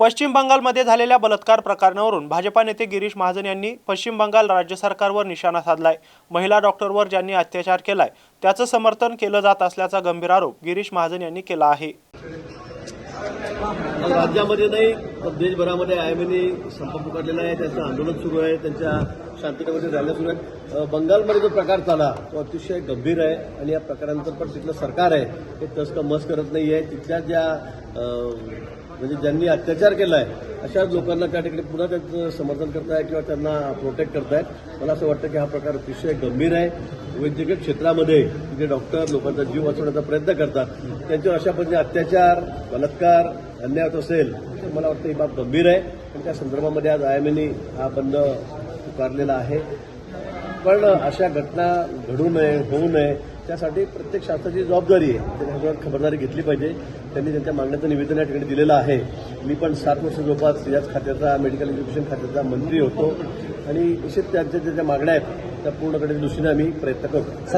पश्चिम बंगालमध्ये झालेल्या बलात्कार प्रकरणावरून भाजपा नेते गिरीश महाजन यांनी पश्चिम बंगाल राज्य सरकारवर निशाणा साधलाय. महिला डॉक्टरवर ज्यांनी अत्याचार केलाय त्याचं समर्थन केलं जात असल्याचा गंभीर आरोप गिरीश महाजन यांनी केला आहे. राज्यामध्ये नाही देशभरामध्ये आयएमएने संप पुकारलेला आहे त्यांचं आंदोलन सुरू आहे त्यांच्या शांततेमध्ये रॅल्या सुरू बंगालमध्ये जो प्रकार झाला तो अतिशय गंभीर आहे आणि या प्रकारानंतर पण तिथलं सरकार आहे हे तस का मस करत नाही आहे. तिथल्या ज्या म्हणजे ज्यांनी अत्याचार केला आहे अशाच लोकांना त्या ठिकाणी पुन्हा त्यांचं समर्थन करताय किंवा त्यांना प्रोटेक्ट करतायत मला असं वाटतं की हा प्रकार अतिशय गंभीर आहे. वैद्यकीय क्षेत्रामध्ये जे डॉक्टर लोकांचा जीव वाचवण्याचा प्रयत्न करतात त्यांच्यावर अशा पद्धतीने अत्याचार बलात्कार अन्याय होत असेल तर मला वाटतं ही बाब गंभीर आहे. आणि त्या संदर्भामध्ये आज आयएमएने हा बंद पुकारलेला आहे. पण अशा घटना घडू नये होऊ नये त्यासाठी प्रत्येक शासनाची जबाबदारी आहे. त्यांनी खबरदारी घेतली पाहिजे. त्यांनी त्यांच्या मागण्याचं निवेदन या ठिकाणी दिलेलं आहे. मी पण सात वर्ष जवळपास याच खात्याचा मेडिकल एज्युकेशन खात्याचा मंत्री होतो. आणि निश्चित त्यांच्या ज्या मागण्या आहेत त्या पूर्णकडे दृष्टीने आम्ही प्रयत्न करतो